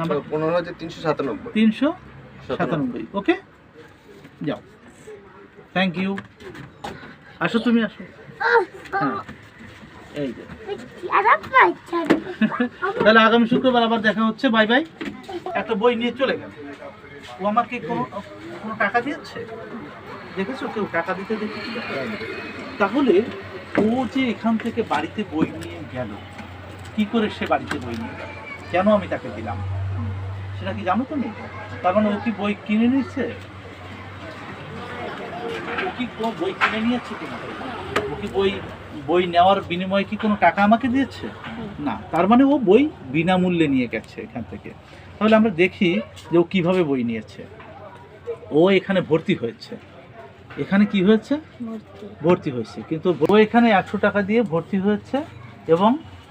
Number পনেরো হাজার তিনশো সাতানব্বই। তিনশো সাতানব্বই। ওকে যাও। থ্যাংক ইউ আসো তুমি আসো। হ্যাঁ। এই যে। তাহলে আগামী শুক্রবার আবার দেখা হচ্ছে বাই বাই একটা বই নিয়ে চলে গেল। ও আমাকে কোনো কোনো টাকা দিয়েছে? দেখেছ কেউ টাকা দিতে দেখেছি তাহলে ও যে এখান থেকে বাড়িতে বই নিয়ে গেল কি করে সে বাড়িতে বই নিয়ে গেল? কেন আমি তাকে দিলাম? সেটা কি জানো তুমি? তার মানে ও কি বই কিনে নিচ্ছে ও কি বই কিনে নিয়েছে কিনা ও কি বই বই নেওয়ার বিনিময়ে কি কোনো টাকা আমাকে দিয়েছে? না তার মানে ও বই বিনামূল্যে নিয়ে গেছে এখান থেকে। তাহলে আমরা দেখি যে ও কীভাবে বই নিয়েছে। ও এখানে ভর্তি হয়েছে। এখানে কি হয়েছে? ভর্তি। হয়েছে। কিন্তু ও এখানে একশো টাকা দিয়ে ভর্তি হয়েছে এবং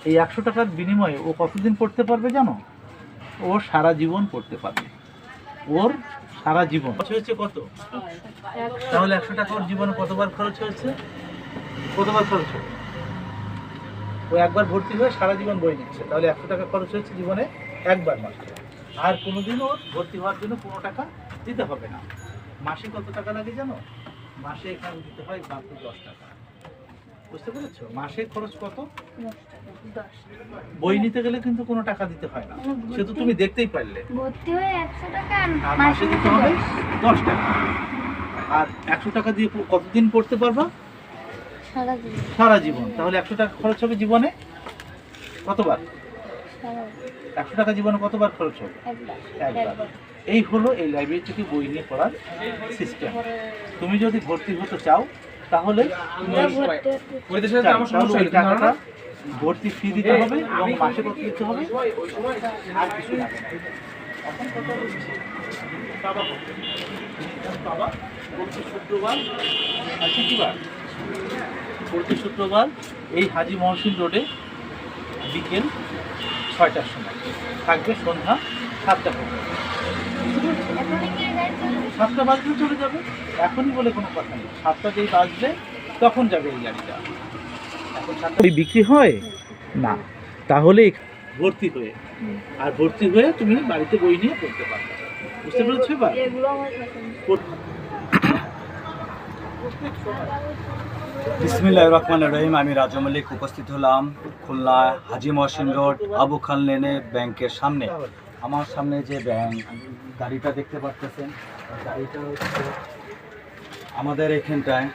এই একশো টাকার বিনিময়ে ও কতদিন পড়তে পারবে জানো? ও সারা জীবন পড়তে পারবে। ওর সারা জীবন। খরচ হয়েছে কত? তাহলে একশো টাকা ওর জীবনে কতবার খরচ হয়েছে? কতবার খরচ হয়েছে? ও একবার ভর্তি হয়ে সারা জীবন বই নিচ্ছে। তাহলে একশো টাকা খরচ হয়েছে জীবনে একবার মাত্র। আর কোনোদিন ওর ভর্তি হওয়ার জন্য কোনো টাকা দিতে হবে না। মাসে কত টাকা লাগে জানো? মাসে এখানে দিতে হয় মাত্র দশ টাকা। বুঝতে পেরেছ? মাসে খরচ কত? বই নিতে গেলে কিন্তু কোনো টাকা দিতে হয় না। সে তো তুমি দেখতেই পারলে। ভর্তি হয়ে টাকা আর মাসে দিতে হবে দশ। টাকা। আর একশো টাকা দিয়ে কতদিন পড়তে পারবা? সারা দিন সারা জীবন। তাহলে একশো টাকা খরচ হবে জীবনে? কতবার? সারা একশো টাকা জীবনে কতবার খরচ হবে? একবার। এই হলো এই লাইব্রেরি থেকে বই নিয়ে পড়ার সিস্টেম তুমি যদি ভর্তি হতে চাও তাহলে টাকাটা ভর্তি ফি দিতে হবে এবং মাসে কত দিতে হবে? আর কিছু বাবা প্রতি শুক্রবার প্রতি এই হাজি মহসিন রোডে বিকেল ছয়টার সময়। থাকবে সন্ধ্যা সাতটা পর্যন্ত। সাতটা বাজলে চলে যাবে। এখনই বলে কোনো কথা নেই। সাতটা যেই বাজলে তখন যাবে এই গাড়িটা। এখন সাতটা বিক্রি হয়? না। তাহলে ভর্তি হয়ে। আর ভর্তি হয়ে তুমি বাড়িতে বই নিয়ে পড়তে পারবে বুঝতে পেরেছ এবার? বিসমিল্লাহ রহমান রহিম আমি রাজু মল্লিক উপস্থিত হলাম খুলনা হাজি মহসিন রোড আবু খান লেনে ব্যাংকের সামনে। আমার সামনে যে ব্যাংক গাড়িটা দেখতে পাচ্ছেন গাড়িটা হচ্ছে আমাদের এখানটায়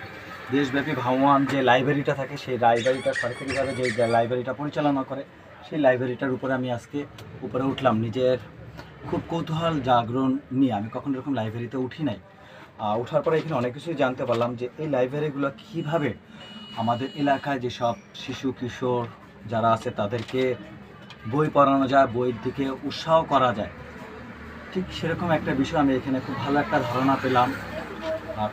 দেশব্যাপী ভ্রমণ যে লাইব্রেরিটা থাকে, সেই লাইব্রেরিটা সরকারিভাবে যে লাইব্রেরিটা পরিচালনা করে, সেই লাইব্রেরিটার উপরে আমি আজকে উপরে উঠলাম। নিজের খুব কৌতূহল, জাগরণ নিয়ে। আমি কখনো এরকম লাইব্রেরিতে উঠি নাই। ওঠার পরে এখানে অনেক কিছুই জানতে পারলাম যে এই লাইব্রেরিগুলো কীভাবে আমাদের এলাকায় যেসব শিশু, কিশোর যারা আছে, তাদেরকে বই পড়ানো যায়, বইয়ের দিকে উৎসাহ করা যায়। ঠিক সেরকম একটা বিষয় আমি এখানে খুব ভালো একটা ধারণা পেলাম।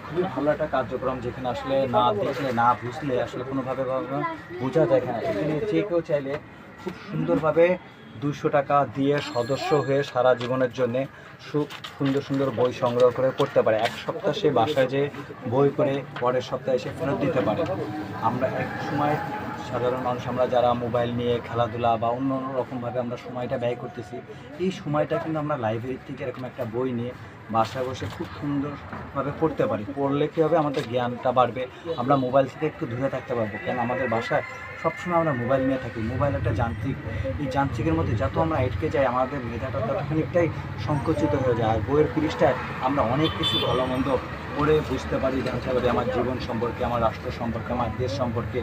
খুবই ভালো একটা কার্যক্রম যেখানে আসলে না দেখলে, না বুঝলে আসলে কোনোভাবে ভাবে বোঝা যায় না। এখানে যে কেউ চাইলে খুব সুন্দরভাবে দুশো টাকা দিয়ে সদস্য হয়ে সারা জীবনের জন্য সুখ সুন্দর সুন্দর বই সংগ্রহ করে পড়তে পারে। এক সপ্তাহ সে বাসায় যে বই করে পরের সপ্তাহে এসে ফেরত দিতে পারে। আমরা এক সময় সাধারণ মানুষ আমরা যারা মোবাইল নিয়ে খেলাধুলা বা অন্য অন্য রকমভাবে আমরা সময়টা ব্যয় করতেছি, এই সময়টা কিন্তু আমরা লাইব্রেরি থেকে এরকম একটা বই নিয়ে বাসায় বসে খুব সুন্দরভাবে পড়তে পারি। পড়লে কী হবে? আমাদের জ্ঞানটা বাড়বে। আমরা মোবাইল থেকে একটু দূরে থাকতে পারব। কেন? আমাদের বাসায় সবসময় আমরা মোবাইল নিয়ে থাকি। মোবাইল একটা যান্ত্রিক। এই যান্ত্রিকের মধ্যে যত আমরা আটকে যাই, আমাদের মেধাটা ততখানিকটাই সংকুচিত হয়ে যায়। আর বইয়ের পৃষ্ঠায় আমরা অনেক কিছু ভালো মন্দ পড়ে বুঝতে পারি জানতে পারি আমার জীবন সম্পর্কে, আমার রাষ্ট্র সম্পর্কে, আমার দেশ সম্পর্কে।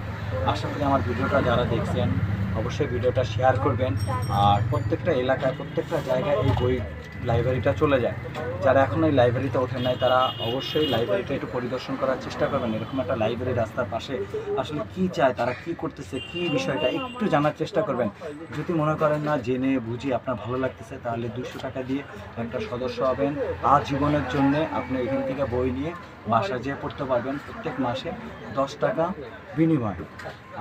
আশা করি আমার ভিডিওটা যারা দেখছেন অবশ্যই ভিডিওটা শেয়ার করবেন। আর প্রত্যেকটা এলাকায়, প্রত্যেকটা জায়গায় এই বই লাইব্রেরিটা চলে যায়। যারা এখন এই লাইব্রেরিতে ওঠেন নাই, তারা অবশ্যই লাইব্রেরিটা একটু পরিদর্শন করার চেষ্টা করবেন। এরকম একটা লাইব্রেরি রাস্তার পাশে আসলে কি চায়, তারা কি করতেছে, কি বিষয়টা একটু জানার চেষ্টা করবেন। যদি মনে করেন না, জেনে বুঝি আপনার ভালো লাগতেছে, তাহলে দুশো টাকা দিয়ে একটা সদস্য হবেন। আর জীবনের জন্য আপনি এখান থেকে বই নিয়ে বাসা যেয়ে পড়তে পারবেন। প্রত্যেক মাসে দশ টাকা বিনিময়।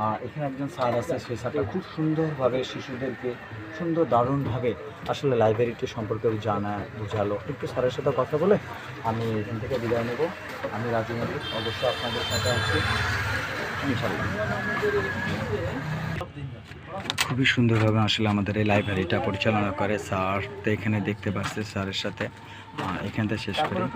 আর এখানে একজন স্যার আছে, সেই স্যারটা খুব সুন্দরভাবে শিশুদেরকে সুন্দর দারুণভাবে আসলে লাইব্রেরিটি সম্পর্কে জানা, বোঝালো। একটু স্যারের সাথে কথা বলে আমি এখান থেকে বিদায় নেব। আমি রাজু মল্লিক অবশ্যই আপনাদের সাথে আছি। খুবই সুন্দরভাবে আসলে আমাদের এই লাইব্রেরিটা পরিচালনা করে স্যার। তো এখানে দেখতে পাচ্ছে স্যারের সাথে। এখানটা শেষ করি।